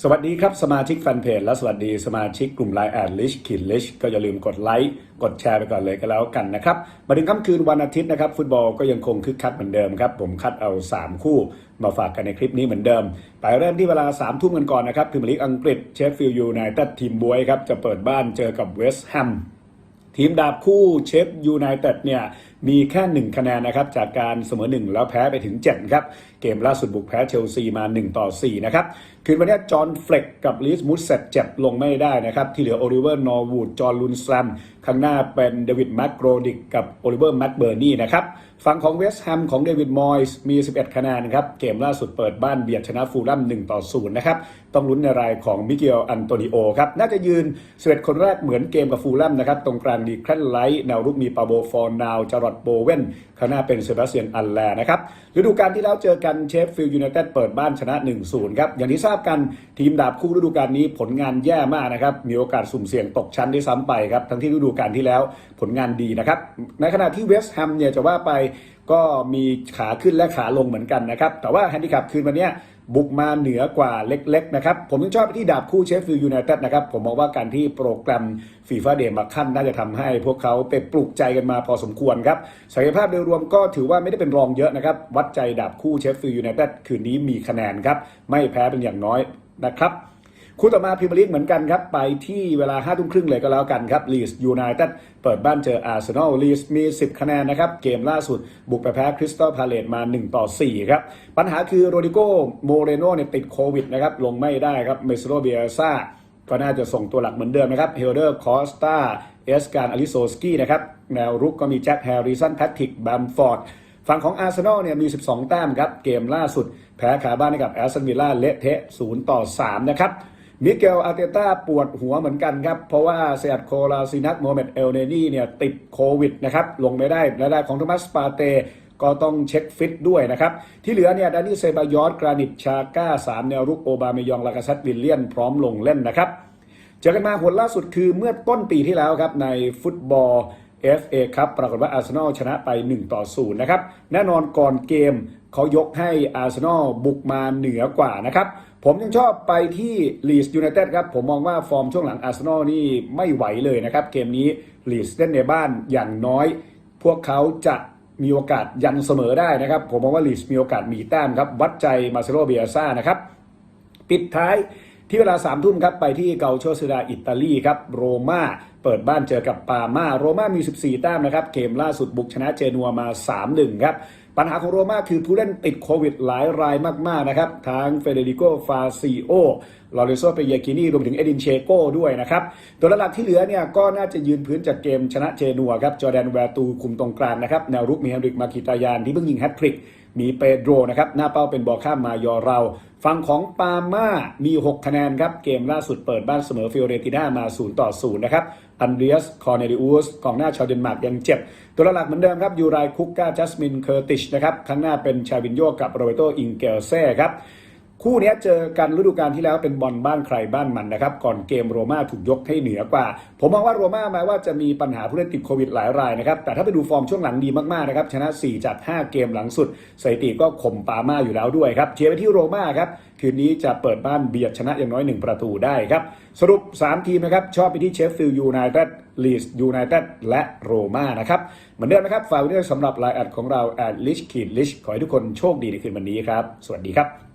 สวัสดีครับสมาชิกแฟนเพจและสวัสดีสมาชิกกลุ่มไลน์แอดลิชขีดลิชก็อย่าลืมกดไลค์กดแชร์ไปก่อนเลยก็แล้วกันนะครับ มาถึงค่ำคืนวันอาทิตย์นะครับ ฟุตบอลก็ยังคงคึกคักเหมือนเดิมครับ ผมคัดเอา 3 คู่มาฝากกันในคลิปนี้เหมือนเดิม ไปเริ่มที่เวลา3ามทุ่มกันก่อนนะครับพรีเมียร์ลีกอังกฤษเชฟฟิลด์ยูไนเต็ดทีมบวยครับจะเปิดบ้านเจอกับเวสต์แฮมทีมดาบคู่เชฟยูไนเต็ดเนี่ย มีแค่ 1 คะแนนนะครับจากการเสมอ 1 แล้วแพ้ไปถึง7ครับเกมล่าสุดบุกแพ้เชลซีมา 1 ต่อ 4 นะครับ คืนวันนี้จอห์นเฟล็กกับลีสมูสเซตเจ็บลงไม่ได้นะครับ ที่เหลือโอลิเวอร์นอร์วูดจอห์นลุนสแลมข้างหน้าเป็นเดวิดแมคโกรดิกกับโอลิเวอร์แมคเบอร์นี่นะครับฝั่งของเวสต์แฮมของเดวิดมอยส์มี 11 คะแนนครับ เกมล่าสุดเปิดบ้านเบียดชนะฟูลแลม1ต่อ0นะครับ ต้องลุ้นในรายของมิเกลอันโตนิโอครับ น่าจะยืน11คนแรกเหมือนเกมกับฟูลแลมนะครับ ตรงกลางดีแคลนไลท์แนวรุกมีปาโบฟอร์นาวจารอดโบเวนข้างหน้าเป็นเซบาสเตียนอัลแลนะครับฤดูกาลที่แล้วเจอกันเชฟฟิลด์ยูไนเต็ดเปิดบ้านชนะ 1-0 ครับ อย่างที่ทราบกันทีมดาบคู่ฤดูกาลนี้ผลงานแย่มากนะครับ มีโอกาสสุ่มเสี่ยงตกชั้นได้ซ้ำไปครับ ทั้งที่ฤดูกาลที่แล้วผลงานดีนะครับ ในขณะที่เวสต์แฮมเนี่ยจะว่าไปก็มีขาขึ้นและขาลงเหมือนกันนะครับ แต่ว่าแฮนดิแคปคืนวันนี้บุกมาเหนือกว่าเล็กๆนะครับ ผมยังชอบที่ดาบคู่เชฟฟิลด์ยูไนเต็ดนะครับ ผมมองว่าการที่โปรแกรมฟีฟ่าเดย์มาขั้นน่าจะทำให้พวกเขาไปปลุกใจกันมาพอสมควรครับศักยภาพโดยรวมก็ถือว่าไม่ได้เป็นรองเยอะนะครับ วัดใจดาบคู่เชฟฟิลด์ยูไนเต็ดคืนนี้มีคะแนนครับ ไม่แพ้เป็นอย่างน้อยนะครับ คู่ต่อมาพรีเมียร์ลีกเหมือนกันครับ ไปที่เวลา5้าทุ่มครึ่งเลยก็แล้วกันครับลีสยูไนเต็ดเปิดบ้านเจออาร์เซนอลลีสมี 10 คะแนนนะครับ เกมล่าสุด บุกไปแพ้คริสตัลพาเลตมา 1 ต่อ 4 ครับ ปัญหาคือโรดิโกโมเรโนเนี่ยติดโควิดนะครับลงไม่ได้ครับเมสโรเบียซ่าก็น่าจะส่งตัวหลักเหมือนเดิมนะครับเฮลเดอร์คอสตาเอสการอลิโซสกี้นะครับแนวรุกก็มีแจ็คแฮร์ริสันแพทริกแบมฟอร์ดฝั่งของอาร์เซนอลเนี่ยมี 12 แต้มครับ เกมล่าสุด แพ้ขาบ้านให้กับแอสตันวิลล่าเละเทะ 0 ต่อ 3 นะครับ มิเกลอาร์เตต้าปวดหัวเหมือนกันครับ เพราะว่าเซียดโคลาซินักโมเมดเอลเนนี่เนี่ยติดโควิดนะครับ ลงไม่ได้และได้ของโทมัสปาเตก็ต้องเช็คฟิตด้วยนะครับ ที่เหลือเนี่ยดานิเซบายอสกรานิตชาก้า3แนวรุกโอบาเมยองลากาซัตวิลเลียนพร้อมลงเล่นนะครับ เจอกันมาผลล่าสุดคือเมื่อต้นปีที่แล้วครับในฟุตบอล FA ครับปรากฏว่าอาร์เซนอลชนะไป 1 ต่อ 0 นะครับ แน่นอนก่อนเกมเขายกให้อาร์เซนอลบุกมาเหนือกว่านะครับ ผมยังชอบไปที่ลีสยูไนเต็ดครับ ผมมองว่าฟอร์มช่วงหลังอาร์เซนอลนี่ไม่ไหวเลยนะครับ เกมนี้ลีสเล่นในบ้านอย่างน้อย พวกเขาจะมีโอกาสยันเสมอได้นะครับ ผมมองว่าลีสมีโอกาสมีแต้มครับ วัดใจมาเซโรเบียซ่านะครับ ปิดท้ายที่เวลา3ามทุ่มครับ ไปที่เกาโชซิดาอิตาลีครับ โรม่าเปิดบ้านเจอกับปามาโรม่ามี 14 แต้มนะครับ เกมล่าสุดบุกชนะเจนัวมา 3-1 ครับ ปัญหาของโรม่าคือผู้เล่นติดโควิดหลายรายมาก ๆ นะครับ ทั้งเฟเดริโก ฟาซิโอ ลอเรโซเปเยกินีรวมถึงเอดินเชโก้ด้วยนะครับ ตัวหลักที่เหลือเนี่ยก็น่าจะยืนพื้นจากเกมชนะเจนัวครับ จอร์แดนแวร์ตูคุมตรงกลางนะครับ แนวรุกมีเฮนริก มาคิตายานที่เพิ่งยิงแฮตทริก มีเปโดรนะครับ หน้าเป้าเป็นบอลข้ามมายอเรา ฝั่งของปาม่ามี 6 คะแนนครับ เกมล่าสุดเปิดบ้านเสมอฟิโอเรติน่ามา 0 ต่อ 0 นะครับ อันเดรียส คอร์เนลิอุสกองหน้าชาวเดนมาร์กยังเจ็บ ตัวหลักเหมือนเดิมครับ ยูไรคุกกาจัสมิน เคอร์ติชนะครับ ข้างหน้าเป็นชาวินโยกับโรเบโต อิงเกลเซ่ครับ คู่นี้เจอกันฤดูกาลที่แล้วเป็นบอลบ้านใครบ้านมันนะครับก่อนเกมโรม่าถูกยกให้เหนือกว่า ผมมองว่าโรม่าแม้ว่าจะมีปัญหาผู้เล่นติดโควิดหลายรายนะครับแต่ถ้าไปดูฟอร์มช่วงหลังดีมากๆนะครับชนะ 4 จาก 5 เกมหลังสุดสถิติก็ข่มปาม่าอยู่แล้วด้วยครับเชียร์ไปที่โรม่าครับคืนนี้จะเปิดบ้านเบียดชนะอย่างน้อย 1 ประตูได้ครับสรุป 3 ทีมนะครับชอบไปที่เชฟฟิลด์ยูไนเต็ดลีสยูไนเต็ดและโรม่านะครับเหมือนเดิมนะครับฝากไว้ด้วยสำหรับไลน์แอดของเราแอดลิชขีดลิชขอให้ทุกคนโชคดีในคืนวันนี้ครับสวัสดีครับ